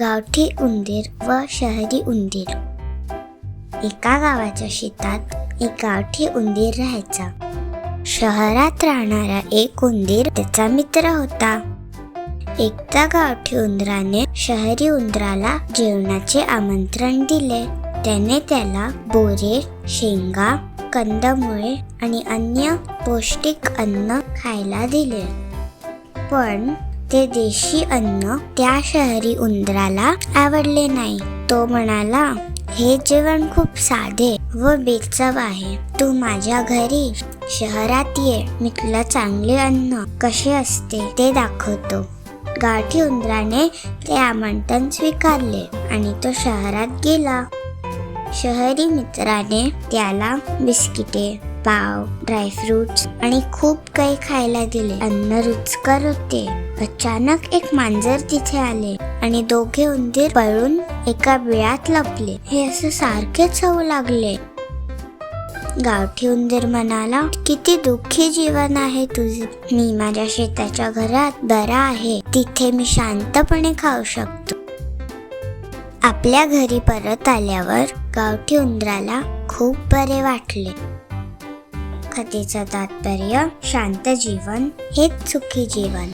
गावठी उंदीर व शहरी उंदीर. एका गावाच्या शेतात एक गावठी उंदीर राहायचा. शहरात राहणारा एक उंदीर त्याचा मित्र होता. एकदा गावठी उंदराने शहरी उंदराला जेवणाचे आमंत्रण दिले. त्याने त्याला बोरे शेंगा कंदमुळे आणि अन्य पौष्टिक अन्न खायला दिले. पण ते देशी अन्न त्या शहरी उंदराला आवडले नाही. तो म्हणाला हे जेवण खूप साधे व बेचव आहे. तू माझ्या घरी शहरात ये. मी तुला चांगले अन्न कसे असते ते दाखवतो. गाठी उंदराने ते आमंत्रण स्वीकारले आणि तो शहरात गेला. शहरी मित्राने त्याला बिस्किटे पाव ड्रायफ्रुट्स आणि खूप काही खायला दिले. अन्न रुचकर होते. अचानक एक मांजर तिथे आले आणि दोघे उंदीर पळून एका बिळात लपले. हे असं सारखेच होऊ लागले. गावठी उंदीर म्हणाला किती दुःखी जीवन आहे तुझे. मी माझ्या शेताच्या घरात बरा आहे. तिथे मी शांतपणे खाऊ शकतो. आपल्या घरी परत आल्यावर गावठी उंदराला खूप बरे वाटले. कथेचं तात्पर्य शांत जीवन हेच सुखी जीवन.